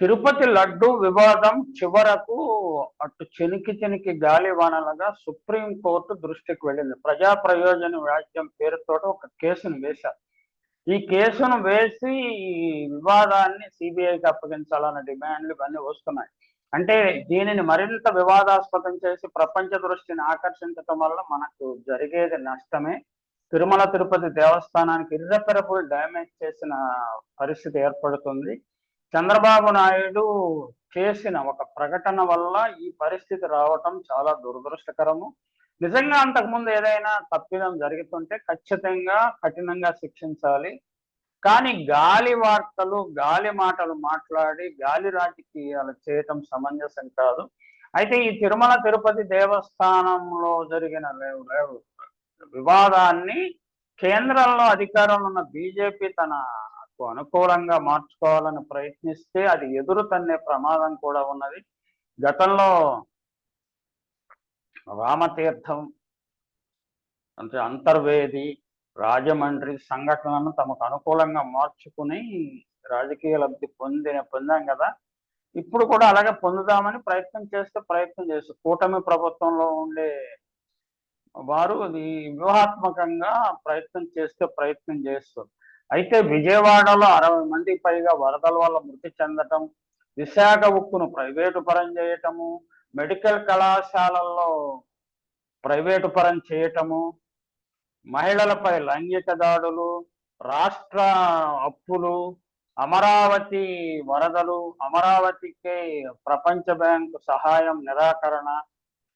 తిరుపతి లడ్డు వివాదం చివరకు అటు చెనికి చెనికి గాలివానలుగా సుప్రీం కోర్టు దృష్టికి వెళ్ళింది. ప్రజా ప్రయోజన వ్యాజ్యం పేరుతో ఒక కేసును వేశారు. ఈ కేసును వేసి ఈ వివాదాన్ని సిబిఐకి అప్పగించాలన్న డిమాండ్లు ఇవన్నీ వస్తున్నాయి. అంటే దీనిని మరింత వివాదాస్పదం చేసి ప్రపంచ దృష్టిని ఆకర్షించడం వల్ల మనకు జరిగేది నష్టమే. తిరుమల తిరుపతి దేవస్థానానికి ఇర్రెపరబుల్ డ్యామేజ్ చేసిన పరిస్థితి ఏర్పడుతుంది. చంద్రబాబు నాయుడు చేసిన ఒక ప్రకటన వల్ల ఈ పరిస్థితి రావటం చాలా దురదృష్టకరము. నిజంగా అంతకుముందు ఏదైనా తప్పిదం జరుగుతుంటే ఖచ్చితంగా కఠినంగా శిక్షించాలి. కానీ గాలి వార్తలు గాలి మాటలు మాట్లాడి గాలి రాజకీయాలు చేయటం సమంజసం కాదు. అయితే ఈ తిరుమల తిరుపతి దేవస్థానంలో జరిగిన లేవు లేవు వివాదాన్ని కేంద్రంలో అధికారంలో ఉన్న బీజేపీ తన అనుకూలంగా మార్చుకోవాలని ప్రయత్నిస్తే అది ఎదురు తన్నే ప్రమాదం కూడా ఉన్నది. గతంలో రామతీర్థం అంటే అంతర్వేది రాజమండ్రి సంఘటనలను తమకు అనుకూలంగా మార్చుకుని రాజకీయ లబ్ధి పొందిన పొందాం కదా. ఇప్పుడు కూడా అలాగే పొందుదామని ప్రయత్నం చేస్తే ప్రయత్నం చేస్తారు కూటమి ప్రభుత్వంలో ఉండే వారు అది వ్యూహాత్మకంగా ప్రయత్నం చేస్తే ప్రయత్నం చేస్తారు. అయితే విజయవాడలో అరవై మంది పైగా వరదల వల్ల మృతి చెందటం విశాఖ ఉక్కును ప్రైవేటు పరం చేయటము మెడికల్ కళాశాలల్లో ప్రైవేటు పరం చేయటము మహిళలపై లైంగిక దాడులు రాష్ట్ర అప్పులు అమరావతి వరదలు అమరావతికి ప్రపంచ బ్యాంకు సహాయం నిరాకరణ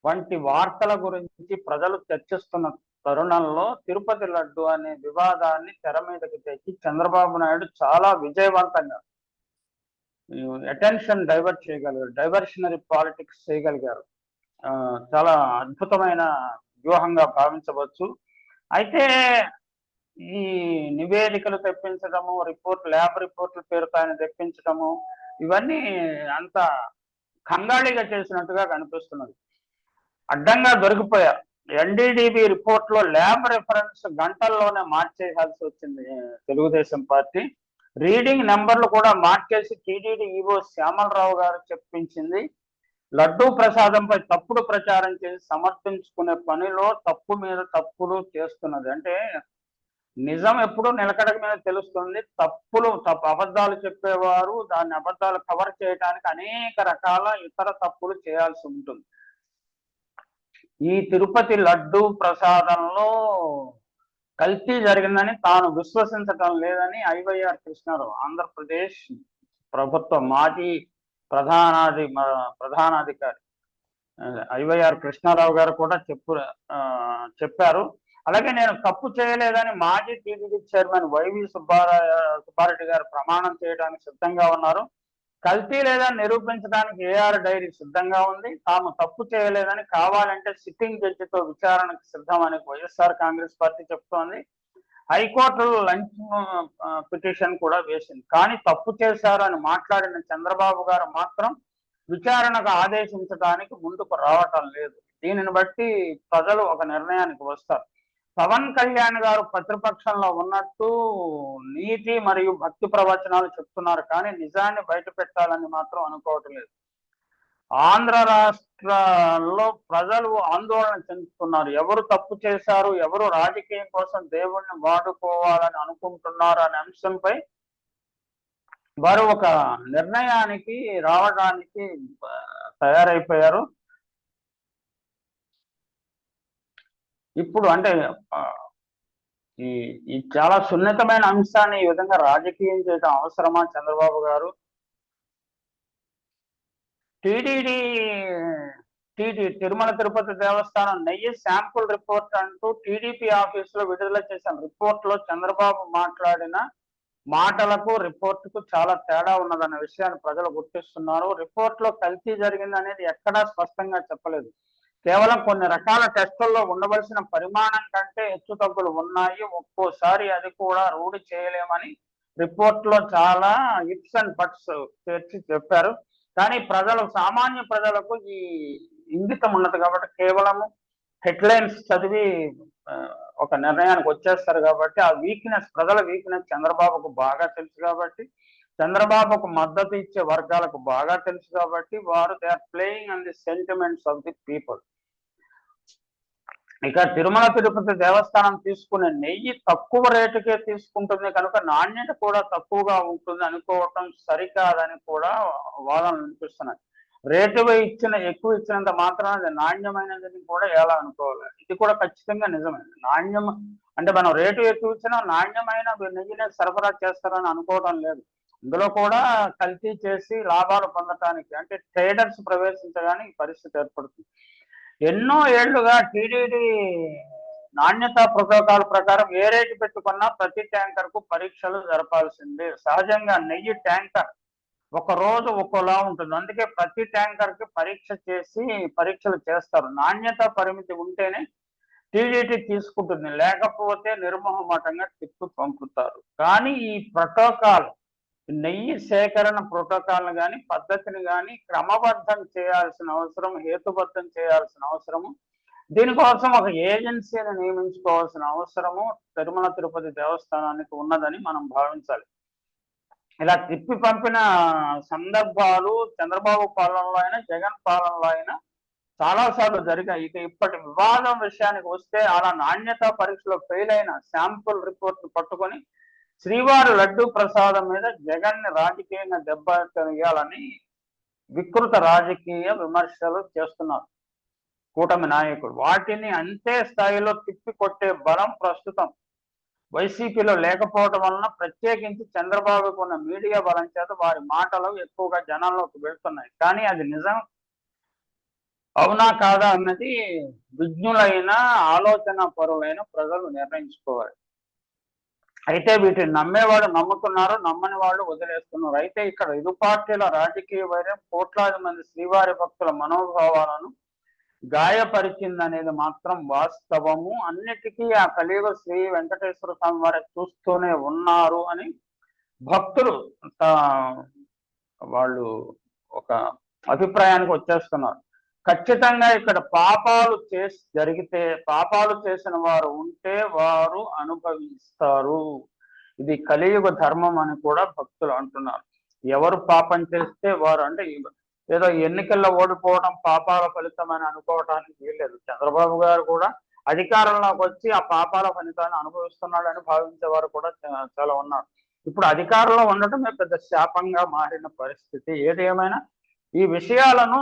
వంటి వార్తల గురించి ప్రజలు చర్చిస్తున్న తరుణంలో తిరుపతి లడ్డు అనే వివాదాన్ని తెర మీదకి తెచ్చి చంద్రబాబు నాయుడు చాలా విజయవంతంగా అటెన్షన్ డైవర్ట్ చేయగలిగారు డైవర్షనరీ పాలిటిక్స్ చేయగలిగారు. చాలా అద్భుతమైన వ్యూహంగా భావించవచ్చు. అయితే ఈ నివేదికలు తెప్పించడము రిపోర్ట్ ల్యాబ్ రిపోర్ట్ల పేరుతో ఆయన తెప్పించడము ఇవన్నీ అంత కంగాళిగా చేసినట్టుగా కనిపిస్తున్నది. అడ్డంగా దొరికిపోయారు. ఎన్డీడీబీ రిపోర్ట్లో ల్యాబ్ రిఫరెన్స్ గంటల్లోనే మార్చేయాల్సి వచ్చింది తెలుగుదేశం పార్టీ. రీడింగ్ నెంబర్లు కూడా మార్చేసి టీడీడీ ఈవో శ్యామలరావు గారు చెప్పించింది. లడ్డూ ప్రసాదంపై తప్పుడు ప్రచారం చేసి సమర్థించుకునే పనిలో తప్పు మీద తప్పులు చేస్తున్నది. అంటే నిజం ఎప్పుడు నిలకడక మీద తెలుస్తుంది. తప్పులు తప్పు అబద్ధాలు చెప్పేవారు దాన్ని అబద్ధాలు కవర్ చేయడానికి అనేక రకాల ఇతర తప్పులు చేయాల్సి ఉంటుంది. ఈ తిరుపతి లడ్డు ప్రసాదంలో కల్తీ జరిగిందని తాను విశ్వసించటం లేదని ఐవైఆర్ కృష్ణారావు ఆంధ్రప్రదేశ్ ప్రభుత్వ మాజీ ప్రధానాధి ప్రధానాధికారి ఐవైఆర్ కృష్ణారావు గారు కూడా చెప్పు చెప్పారు. అలాగే నేను తప్పు చేయలేదని మాజీ టీడీపీ చైర్మన్ వైవి సుబ్బారా సుబ్బారెడ్డి గారు ప్రమాణం చేయడానికి సిద్ధంగా ఉన్నారు. కల్తీ లేదని నిరూపించడానికి ఏఆర్ డైరీ సిద్ధంగా ఉంది. తాము తప్పు చేయలేదని కావాలంటే సిట్టింగ్ జడ్జితో విచారణకు సిద్ధమని వైఎస్ఆర్ కాంగ్రెస్ పార్టీ చెప్తోంది. హైకోర్టులో లంచ్ పిటిషన్ కూడా వేసింది. కానీ తప్పు చేశారు అని మాట్లాడిన చంద్రబాబు గారు మాత్రం విచారణకు ఆదేశించడానికి ముందుకు రావటం లేదు. దీనిని బట్టి ప్రజలు ఒక నిర్ణయానికి వస్తారు. పవన్ కళ్యాణ్ గారు ప్రతిపక్షంలో ఉన్నట్టు నీతి మరియు భక్తి ప్రవచనాలు చెప్తున్నారు. కానీ నిజాన్ని బయట పెట్టాలని మాత్రం అనుకోవటం లేదు. ఆంధ్ర రాష్ట్రాల్లో ప్రజలు ఆందోళన చెందుతున్నారు. ఎవరు తప్పు చేశారు ఎవరు రాజకీయం కోసం దేవుణ్ణి వాడుకోవాలని అనుకుంటున్నారు అనే అంశంపై వారు ఒక నిర్ణయానికి రావడానికి తయారైపోయారు. ఇప్పుడు అంటే ఈ ఈ చాలా సున్నితమైన అంశాన్ని ఈ విధంగా రాజకీయం చేయడం అవసరమా చంద్రబాబు గారు? టీడీడీ టీడీ తిరుమల తిరుపతి దేవస్థానం నెయ్యి శాంపుల్ రిపోర్ట్ అంటూ టీడీపీ ఆఫీస్లో విడుదల చేసిన రిపోర్ట్లో చంద్రబాబు మాట్లాడిన మాటలకు రిపోర్ట్కు చాలా తేడా ఉన్నదన్న విషయాన్ని ప్రజలు గుర్తిస్తున్నారు. రిపోర్ట్లో కల్తీ జరిగింది అనేది ఎక్కడా స్పష్టంగా చెప్పలేదు. కేవలం కొన్ని రకాల టెస్టుల్లో ఉండవలసిన పరిమాణం కంటే హెచ్చు తగ్గులు ఉన్నాయి. ఒక్కోసారి అది కూడా రూఢి చేయలేమని రిపోర్ట్లో చాలా ఇప్స్ అండ్ బట్స్ చేర్చి చెప్పారు. కానీ ప్రజలు సామాన్య ప్రజలకు ఈ ఇంగితం ఉన్నది కాబట్టి కేవలము హెడ్లైన్స్ చదివి ఒక నిర్ణయానికి వచ్చేస్తారు కాబట్టి ఆ వీక్నెస్ ప్రజల వీక్నెస్ చంద్రబాబుకు బాగా తెలుసు కాబట్టి చంద్రబాబుకు మద్దతు ఇచ్చే వర్గాలకు బాగా తెలుసు కాబట్టి వారు they are playing on the sentiments of the people. ఇక తిరుమల తిరుపతి దేవస్థానం తీసుకునే నెయ్యి తక్కువ రేటుకే తీసుకుంటుంది కనుక నాణ్యత కూడా తక్కువగా ఉంటుంది అనుకోవటం సరికాదని కూడా వాదనలు వినిపిస్తున్నాయి. రేటు ఇచ్చిన ఎక్కువ ఇచ్చినంత మాత్రం అది నాణ్యమైనదని కూడా ఎలా అనుకోవాలి? ఇది కూడా ఖచ్చితంగా నిజమే. నాణ్యం అంటే మనం రేటు ఎక్కువ ఇచ్చినా నాణ్యమైన నెయ్యినే సరఫరా చేస్తారని అనుకోవడం లేదు. ఇందులో కూడా కల్తీ చేసి లాభాలు పొందటానికి అంటే ట్రేడర్స్ ప్రవేశించడానికి ఈ పరిస్థితి ఏర్పడుతుంది. ఎన్నో ఏళ్ళుగా టీడీడీ నాణ్యత ప్రోటోకాల్ ప్రకారం ఏ రేటు పెట్టుకున్నా ప్రతి ట్యాంకర్కు పరీక్షలు జరపాల్సిందే. సహజంగా నెయ్యి ట్యాంకర్ ఒక రోజు ఒక్కోలా ఉంటుంది. అందుకే ప్రతి ట్యాంకర్కి పరీక్ష చేసి పరీక్షలు చేస్తారు. నాణ్యత పరిమితి ఉంటేనే టీడీటీ తీసుకుంటుంది. లేకపోతే నిర్మోహమాటంగా తిప్పి పంపుతారు. కానీ ఈ ప్రోటోకాల్ నెయ్యి సేకరణ ప్రోటోకాల్ కానీ పద్ధతిని కానీ క్రమబద్ధం చేయాల్సిన అవసరం హేతుబద్ధం చేయాల్సిన అవసరము. దీనికోసం ఒక ఏజెన్సీని నియమించుకోవాల్సిన అవసరము తిరుమల తిరుపతి దేవస్థానానికి ఉన్నదని మనం భావించాలి. ఇలా తిప్పి పంపిన సందర్భాలు చంద్రబాబు పాలనలో అయినా జగన్ పాలనలో అయినా చాలా సార్లు జరిగాయి. ఇక ఇప్పటి వివాదం విషయానికి వస్తే అలా నాణ్యత పరీక్షలో ఫెయిల్ అయిన శాంపుల్ రిపోర్ట్ పట్టుకొని శ్రీవారి లడ్డు ప్రసాదం మీద జగన్ని రాజకీయంగా దెబ్బతీయాలని వికృత రాజకీయ విమర్శలు చేస్తున్నారు కూటమి నాయకుడు వాటిని అంతే స్థాయిలో తిప్పి కొట్టే బలం ప్రస్తుతం వైసీపీలో లేకపోవడం వలన ప్రత్యేకించి చంద్రబాబుకు ఉన్న మీడియా బలం చేత వారి మాటలు ఎక్కువగా జనాల్లోకి వెళ్తున్నాయి. కానీ అది నిజం అవునా కాదా అన్నది విజ్ఞులైన ఆలోచన పరులైన ప్రజలు నిర్ణయించుకోవాలి. అయితే వీటిని నమ్మేవాడు నమ్ముతున్నారు నమ్మని వాళ్ళు వదిలేస్తున్నారు. అయితే ఇక్కడ ఇరు పార్టీల రాజకీయ వైరం కోట్లాది మంది శ్రీవారి భక్తుల మనోభావాలను గాయపరిచిందనేది మాత్రం వాస్తవము. అన్నిటికీ ఆ కలియుగ శ్రీ వెంకటేశ్వర స్వామి వారి చూస్తూనే ఉన్నారు అని భక్తులు వాళ్ళు ఒక అభిప్రాయానికి వచ్చేస్తున్నారు. ఖచ్చితంగా ఇక్కడ పాపాలు చేసి జరిగితే పాపాలు చేసిన వారు ఉంటే వారు అనుభవిస్తారు. ఇది కలియుగ ధర్మం అని కూడా భక్తులు అంటున్నారు. ఎవరు పాపం చేస్తే వారు అంటే ఏదో ఎన్నికల్లో ఓడిపోవడం పాపాల ఫలితం అని అనుకోవటానికి వీల్లేదు. చంద్రబాబు గారు కూడా అధికారంలోకి వచ్చి ఆ పాపాల ఫలితాన్ని అనుభవిస్తున్నాడని భావించేవారు కూడా చాలా ఉన్నారు. ఇప్పుడు అధికారంలో ఉండటమే పెద్ద శాపంగా మారిన పరిస్థితి. ఏది ఏమైనా ఈ విషయాలను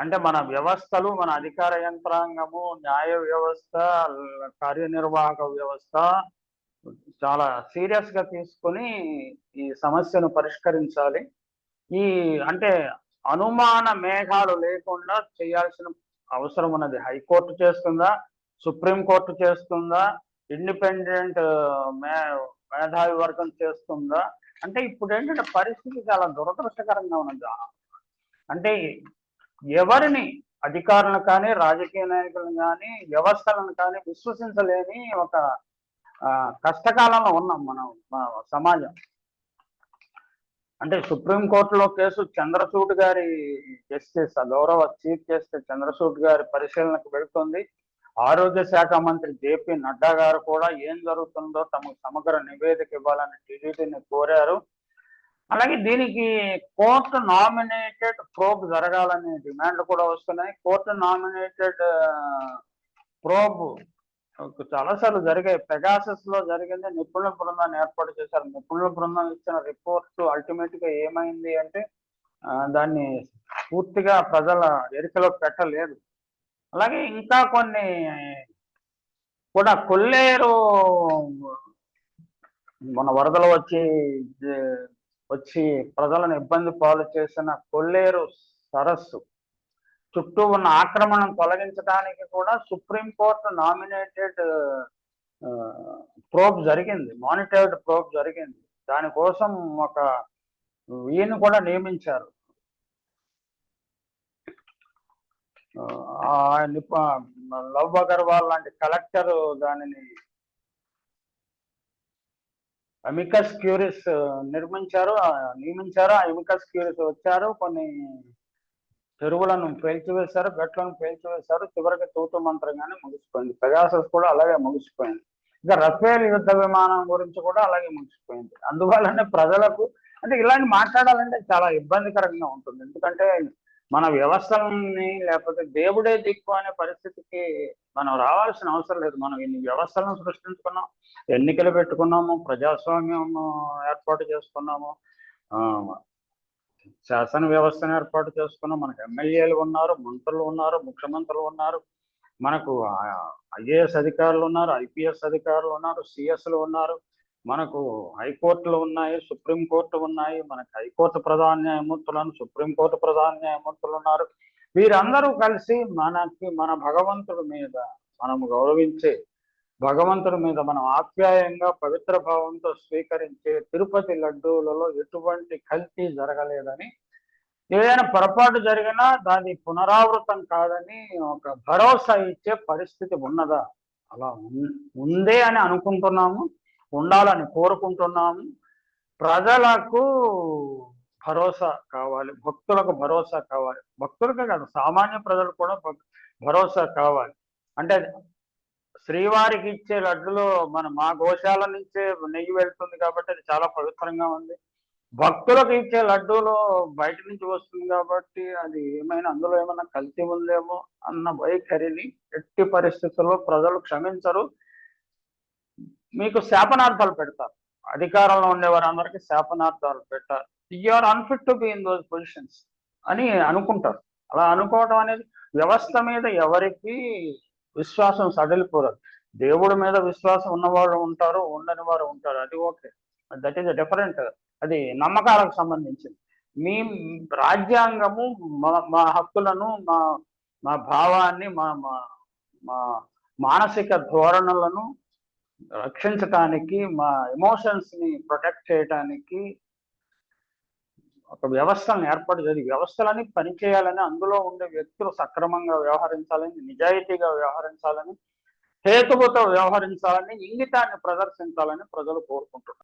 అంటే మన వ్యవస్థలు మన అధికార యంత్రాంగము న్యాయ వ్యవస్థ కార్యనిర్వాహక వ్యవస్థ చాలా సీరియస్గా తీసుకొని ఈ సమస్యను పరిష్కరించాలి. ఈ అంటే అనుమాన మేఘాలు లేకుండా చేయాల్సిన అవసరం ఉన్నది. హైకోర్టు చేస్తుందా? సుప్రీంకోర్టు చేస్తుందా? ఇండిపెండెంట్ మే మేధావి వర్గం చేస్తుందా? అంటే ఇప్పుడు ఏంటంటే పరిస్థితి చాలా దురదృష్టకరంగా ఉన్నది. అంటే ఎవరిని అధికారులను కానీ రాజకీయ నాయకులను కానీ వ్యవస్థలను కానీ విశ్వసించలేని ఒక కష్టకాలంలో ఉన్నాం మనం మన సమాజం. అంటే సుప్రీంకోర్టులో కేసు చంద్రచూడ్ గారి జస్టిస్ గౌరవ చీఫ్ జస్టిస్ చంద్రచూడ్ గారి పరిశీలనకు వెళుతుంది. ఆరోగ్య శాఖ మంత్రి జేపీ నడ్డా గారు కూడా ఏం జరుగుతుందో తమకు సమగ్ర నివేదిక ఇవ్వాలని టీడీపీని కోరారు. అలాగే దీనికి కోర్టు నామినేటెడ్ ప్రోబ్ జరగాలనే డిమాండ్లు కూడా వస్తున్నాయి. కోర్టు నామినేటెడ్ ప్రోబ్ చాలాసార్లు జరిగాయి. పెగాసస్లో జరిగింది. నిపుణుల బృందాన్ని ఏర్పాటు చేశారు. నిపుణుల బృందం ఇచ్చిన రిపోర్ట్ అల్టిమేట్గా ఏమైంది అంటే దాన్ని పూర్తిగా ప్రజల ఎరికలో పెట్టలేదు. అలాగే ఇంకా కొన్ని కూడా కొల్లేరు మన వరదలు వచ్చి వచ్చి ప్రజలను ఇబ్బంది పాలు చేసిన కొల్లేరు సరస్సు చుట్టూ ఉన్న ఆక్రమణను తొలగించడానికి కూడా సుప్రీంకోర్టు నామినేటెడ్ ప్రోబ్ జరిగింది. మానిటర్డ్ ప్రోబ్ జరిగింది. దానికోసం ఒక ఈయన కూడా నియమించారు. ఆ నిప- లవ్ అగర్వాల్ లాంటి కలెక్టర్ దానిని అమికస్ క్యూరిస్ నిర్మించారు నియమించారు ఆ అమికస్ క్యూరిస్ వచ్చారు. కొన్ని చెరువులను పేల్చివేశారు గట్లను పేల్చివేశారు. చివరికి తూతు మంత్రంగానే ముగిసిపోయింది. పెగాసస్ కూడా అలాగే ముగిసిపోయింది. ఇక రఫేల్ యుద్ధ విమానం గురించి కూడా అలాగే ముగిసిపోయింది. అందువల్లనే ప్రజలకు అంటే ఇలాంటి మాట్లాడాలంటే చాలా ఇబ్బందికరంగా ఉంటుంది. ఎందుకంటే మన వ్యవస్థలని లేకపోతే దేవుడే దిక్కు అనే పరిస్థితికి మనం రావాల్సిన అవసరం లేదు. మనం ఇన్ని వ్యవస్థలను సృష్టించుకున్నాం ఎన్నికలు పెట్టుకున్నాము ప్రజాస్వామ్యం ఏర్పాటు చేసుకున్నాము ఆ, శాసన వ్యవస్థను ఏర్పాటు చేసుకున్నాం. మనకు ఎమ్మెల్యేలు ఉన్నారు మంత్రులు ఉన్నారు ముఖ్యమంత్రులు ఉన్నారు. మనకు ఐఏఎస్ అధికారులు ఉన్నారు ఐపీఎస్ అధికారులు ఉన్నారు సిఎస్లు ఉన్నారు. మనకు హైకోర్టులు ఉన్నాయి సుప్రీం కోర్టు ఉన్నాయి మనకు హైకోర్టు ప్రధాన న్యాయమూర్తులను సుప్రీం కోర్టు ప్రధాన న్యాయమూర్తులు ఉన్నారు. వీరందరూ కలిసి మనకి మన భగవంతుడి మీద మనము గౌరవించే భగవంతుడి మీద మనం ఆప్యాయంగా పవిత్ర భావంతో స్వీకరించే తిరుపతి లడ్డూలలో ఎటువంటి కల్తీ జరగలేదని ఏదైనా పొరపాటు జరిగినా దాని పునరావృతం కాదని ఒక భరోసా ఇచ్చే పరిస్థితి ఉన్నదా? అలా ఉన్- ఉందే అని అనుకుంటున్నాము. ఉండాలని కోరుకుంటున్నాము. ప్రజలకు భరోసా కావాలి భక్తులకు భరోసా కావాలి. భక్తులకే కాదు సామాన్య ప్రజలకు కూడా భరోసా కావాలి. అంటే శ్రీవారికి ఇచ్చే లడ్డులో మన మా గోశాల నుంచే నెయ్యి వెళ్తుంది కాబట్టి అది చాలా పవిత్రంగా ఉంది. భక్తులకు ఇచ్చే లడ్డూలో బయట నుంచి వస్తుంది కాబట్టి అది ఏమైనా అందులో ఏమైనా కల్తీ ఉందేమో అన్న వైఖరిని ఎట్టి పరిస్థితుల్లో ప్రజలు క్షమించరు. మీకు శాపనార్థాలు పెడతారు. అధికారంలో ఉండే వారందరికీ శాపనార్థాలు పెట్టారు. You are unfit to be in those positions అని అనుకుంటారు. అలా అనుకోవడం అనేది వ్యవస్థ మీద ఎవరికి విశ్వాసం సడలిపోరాదు. దేవుడి మీద విశ్వాసం ఉన్నవాళ్ళు ఉంటారు ఉండని వారు ఉంటారు. అది ఓకే. దట్ ఈస్ డిఫరెంట్ అది నమ్మకాలకు సంబంధించింది. మీ రాజ్యాంగము మా మా హక్కులను మా మా భావాన్ని మా మా మా మానసిక ధోరణులను రక్షించటానికి మా ఎమోషన్స్ని ప్రొటెక్ట్ చేయటానికి ఒక వ్యవస్థలను ఏర్పాటు చేసి వ్యవస్థలని పనిచేయాలని అందులో ఉండే వ్యక్తులు సక్రమంగా వ్యవహరించాలని నిజాయితీగా వ్యవహరించాలని హేతువుతో వ్యవహరించాలని ఇంగితాన్ని ప్రదర్శించాలని ప్రజలు కోరుకుంటున్నారు.